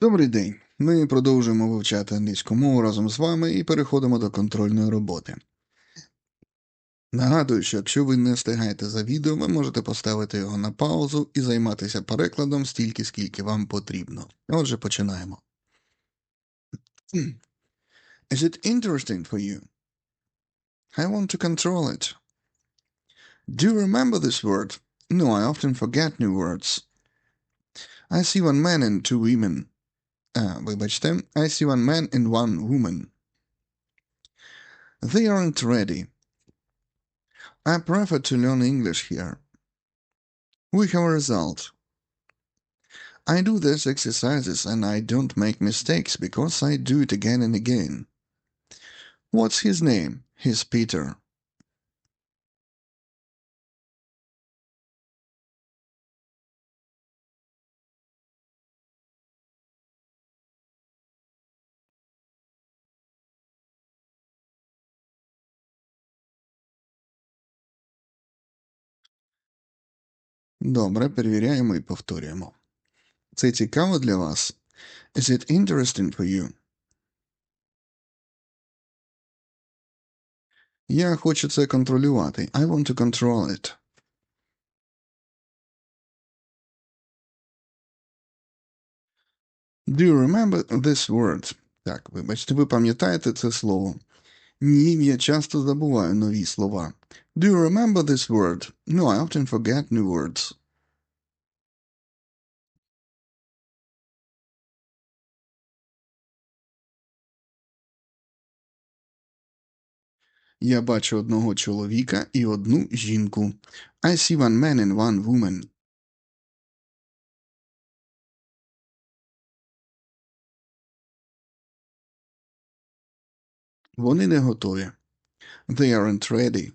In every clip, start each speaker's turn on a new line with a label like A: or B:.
A: Добрий день. Ми продовжуємо вивчати англійську мову разом з вами і переходимо до контрольної роботи. Нагадую, що якщо ви не встигаєте за відео, ви можете поставити його на паузу і займатися перекладом стільки, скільки вам потрібно. Отже, починаємо. Is it interesting for you? I want to control it. Do you remember this word? No, I often forget new words. I see one man and two women. А, вибачте, I see one man and one woman. They aren't ready. I prefer to learn English here. We have a result. I do these exercises and I don't make mistakes because I do it again and again. What's his name? He's Peter. Добре, перевіряємо і повторюємо. Це цікаво для вас? Is it interesting for you? Я хочу це контролювати. I want to control it. Do you remember this word? Так, вибачте, ви пам'ятаєте це слово? Ні, я часто забуваю нові слова. Do you remember this word? No, I often forget new words. Я бачу одного чоловіка і одну жінку. I see one man and one woman. Вони не готові. They aren't ready.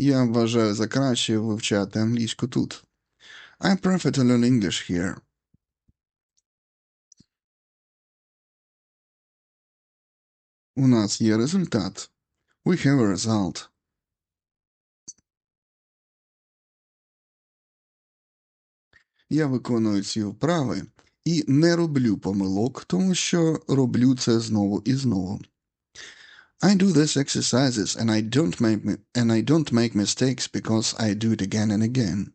A: Я вважаю за краще вивчати англійську тут. I prefer to learn English here. У нас є результат. We have a result. Я виконую ці вправи і не роблю помилок, тому що роблю це знову і знову. I do these exercises and I don't make mi- and I don't make mistakes because I do it again and again.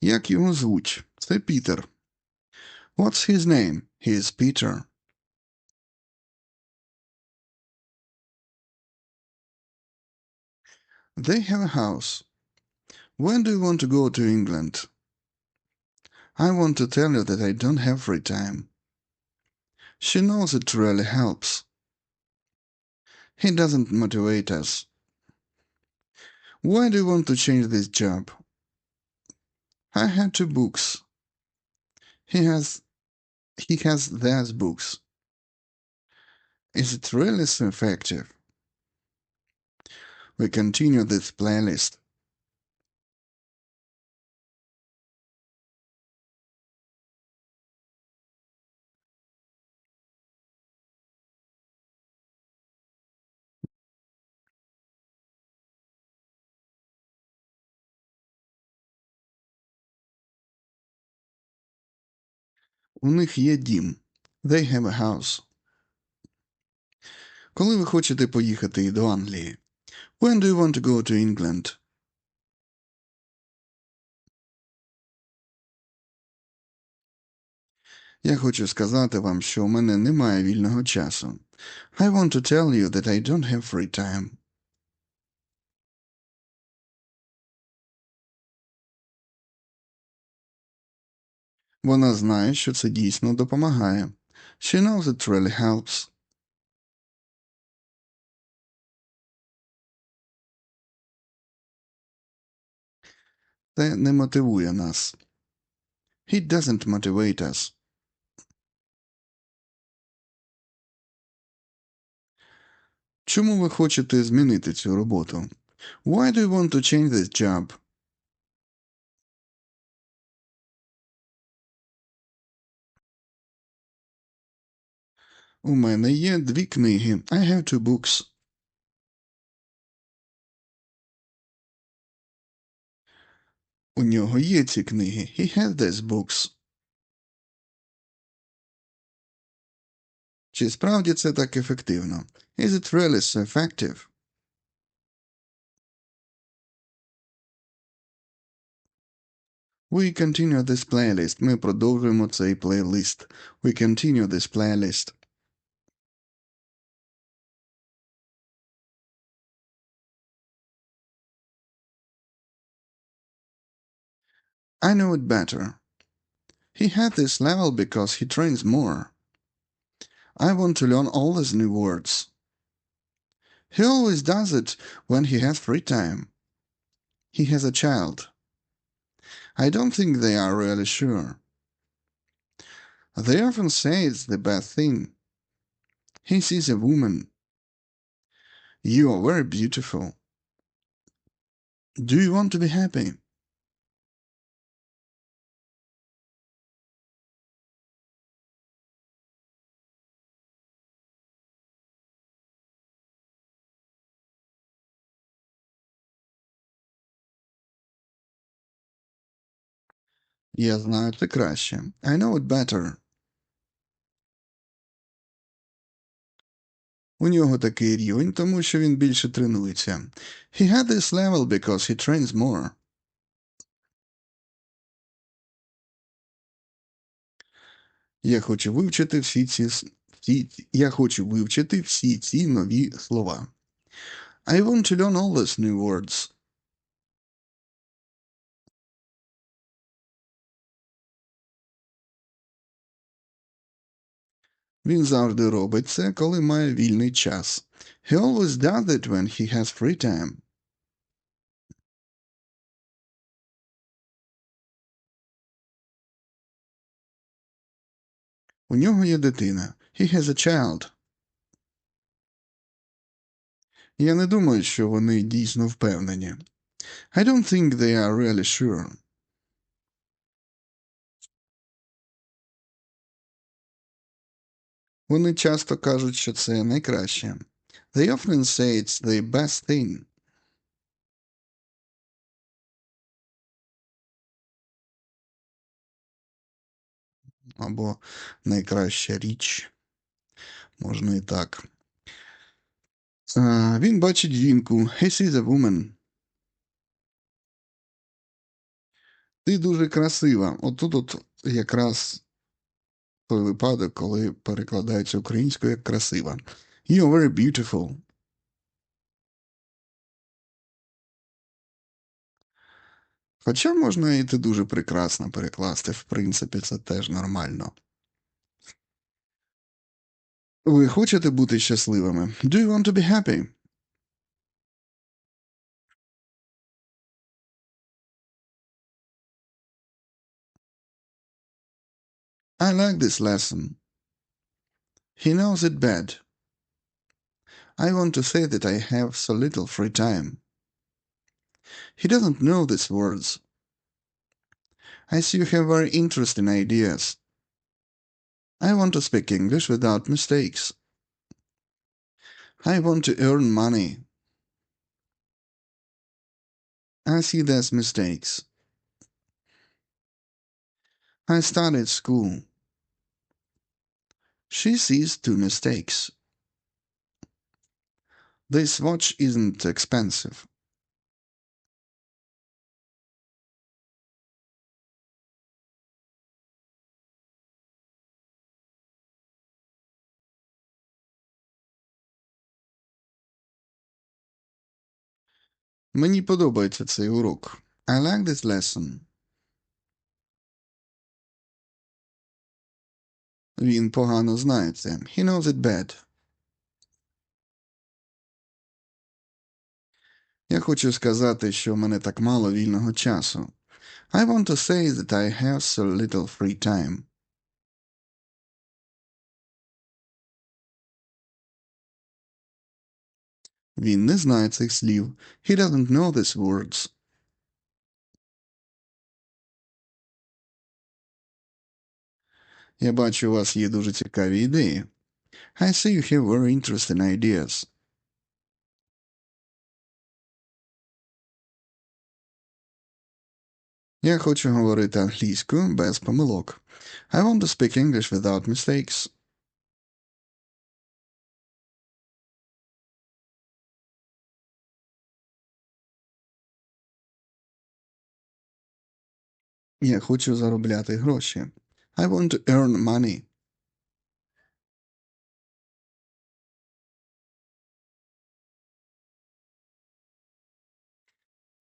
A: Як його звуть? Це Пітер. What's his name? He is Peter. They have a house. When do you want to go to England? I want to tell you that I don't have free time. She knows it really helps. He doesn't motivate us. Why do you want to change this job? I have two books. He has he has those books. Is it really so effective? We continue this playlist. У них є дім. They have a house. Коли ви хочете поїхати до Англії? When do you want to go to England? Я хочу сказати вам, що у мене немає вільного часу. I want to tell you that I don't have free time. Вона знає, що це дійсно допомагає. She knows it really helps. Це не мотивує нас. He doesn't motivate us. Чому ви хочете змінити цю роботу? Why do you want to change this job? У мене є дві книги. I have two books. У нього є ці книги. He has these books. Чи справді це так ефективно? Is it really so effective? We continue this playlist. Ми продовжуємо цей плейлист. We continue this playlist. I know it better. He had this level because he trains more. I want to learn all these new words. He always does it when he has free time. He has a child. I don't think they are really sure. They often say it's the best thing. He sees a woman. You are very beautiful. Do you want to be happy? Я знаю це краще. I know it better. У нього такий рівень, тому що він більше тренується. He had this level because he trains more. Я хочу вивчити всі ці всі, я хочу вивчити всі ці нові слова. I want to learn all these new words. Він завжди робить це, коли має вільний час. He always does it when he has free time. У нього є дитина. He has a child. Я не думаю, що вони дійсно впевнені. I don't think they are really sure. Вони часто кажуть, що це найкраще. They often say it's the best thing. Або найкраща річ. Можна і так. А, він бачить жінку. He sees a woman. Ти дуже красива. Отут от якраз той випадок, коли перекладається українською як красива. You're very beautiful. Хоча можна і ти дуже прекрасно перекласти, в принципі, це теж нормально. Ви хочете бути щасливими? Do you want to be happy? I like this lesson. He knows it bad. I want to say that I have so little free time. He doesn't know these words. I see you have very interesting ideas. I want to speak English without mistakes. I want to earn money. I see there's mistakes. I started school. She sees two mistakes. This watch isn't expensive. Мені подобається цей урок. I like this lesson. Він погано знає це. He knows it bad. Я хочу сказати, що в мене так мало вільного часу. I want to say that I have so little free time. Він не знає цих слів. He doesn't know these words. Я бачу, у вас є дуже цікаві ідеї. I see you have very interesting ideas. Я хочу говорити англійською без помилок. I want to speak English without mistakes. Я хочу заробляти гроші. I want to earn money.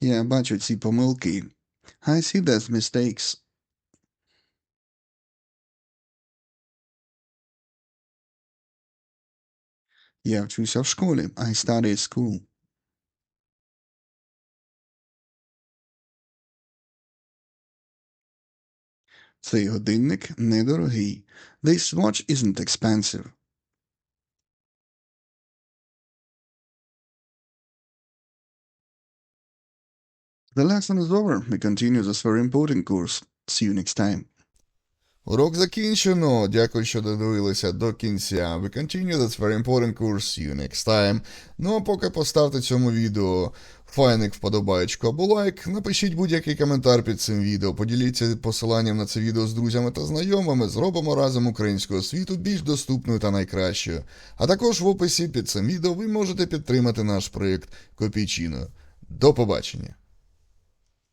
A: Я бачу ці помилки. I see those mistakes. Я вчуся в школі. I study at school. Цей годинник недорогий. This watch isn't expensive. The lesson is over. We continue this very important course. See you next time.
B: Урок закінчено. Дякую, що додивилися до кінця. We continue this very important course. See you next time. Ну а поки поставте цьому відео Файник вподобаєчку або лайк. Напишіть будь-який коментар під цим відео. Поділіться посиланням на це відео з друзями та знайомими. Зробимо разом українського світу більш доступною та найкращою. А також в описі під цим відео ви можете підтримати наш проєкт Копійчино. До побачення!